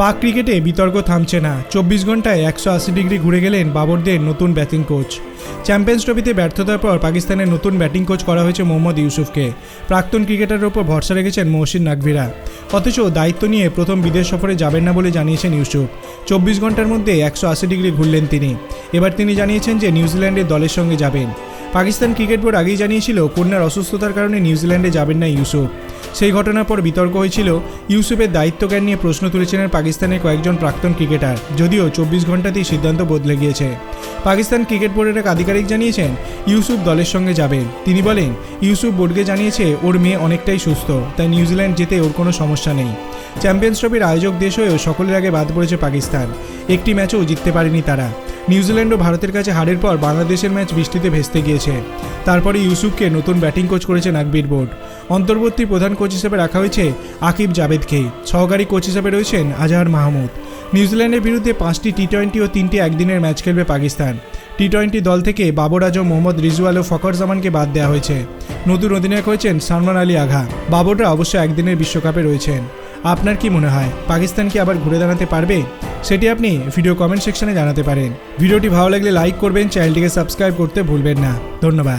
পাক ক্রিকেটে বিতর্ক থামছে না। চব্বিশ ঘন্টায় একশো আশি ডিগ্রি ঘুরে গেলেন বাবরদের নতুন ব্যাটিং কোচ। চ্যাম্পিয়ন্স ট্রফিতে ব্যর্থতার পর পাকিস্তানের নতুন ব্যাটিং কোচ করা হয়েছে মোহাম্মদ ইউসুফকে। প্রাক্তন ক্রিকেটারের ওপর ভরসা রেখেছেন মহসিন নাকভিরা। অথচ দায়িত্ব নিয়ে প্রথম বিদেশ সফরে যাবেন না বলে জানিয়েছেন ইউসুফ। চব্বিশ ঘণ্টার মধ্যে একশো আশি ডিগ্রি ঘুরলেন তিনি। এবার তিনি জানিয়েছেন যে নিউজিল্যান্ডের দলের সঙ্গে যাবেন। পাকিস্তান ক্রিকেট বোর্ড আগেই জানিয়েছিল, কন্যার অসুস্থতার কারণে নিউজিল্যান্ডে যাবেন না ইউসুফ। সেই ঘটনার পর বিতর্ক হয়েছিল। ইউসুফের দায়িত্ব জ্ঞান নিয়ে প্রশ্ন তুলেছিলেন পাকিস্তানের কয়েকজন প্রাক্তন ক্রিকেটার। যদিও চব্বিশ ঘন্টাতেই সিদ্ধান্ত বদলে গিয়েছে। পাকিস্তান ক্রিকেট বোর্ডের এক আধিকারিক জানিয়েছেন, ইউসুফ দলের সঙ্গে যাবেন। তিনি বলেন, ইউসুফ বোর্ডকে জানিয়েছে, ওর মেয়ে অনেকটাই সুস্থ, তাই নিউজিল্যান্ড যেতে ওর কোনো সমস্যা নেই। চ্যাম্পিয়ন্স ট্রফির আয়োজক দেশ হয়েও সকলের আগে বাদ পড়েছে পাকিস্তান। একটি ম্যাচও জিততে পারেনি তারা। নিউজিল্যান্ড ও ভারতের কাছে হারের পর বাংলাদেশের ম্যাচ বৃষ্টিতে ভেস্তে গিয়েছে। তারপরে ইউসুফকে নতুন ব্যাটিং কোচ করেছে নাকবির বোর্ড। অন্তর্বর্তী প্রধান কোচ হিসেবে রাখা হয়েছে আকিব জাভেদকে। সহকারী কোচ হিসেবে রয়েছেন আজহার মাহমুদ। নিউজিল্যান্ডের বিরুদ্ধে পাঁচটি টি টোয়েন্টি ও তিনটি একদিনের ম্যাচ খেলবে পাকিস্তান। টি টোয়েন্টি দল থেকে বাবর আজম, মোহাম্মদ রিজওয়াল ও ফখর জামানকে বাদ দেওয়া হয়েছে। নতুন অধিনায়ক হয়েছেন সালমান আলী আঘা। বাবররা অবশ্য একদিনের বিশ্বকাপে রয়েছেন। আপনার কি মনে হয়, পাকিস্তান কি আবার ঘুরে দাঁড়াতে পারবে? সেটি আপনি ভিডিও কমেন্ট সেকশনে জানাতে পারেন। ভিডিওটি ভালো লাগলে লাইক করবেন চ্যানেলটিকে সাবস্ক্রাইব করতে ভুলবেন না। ধন্যবাদ।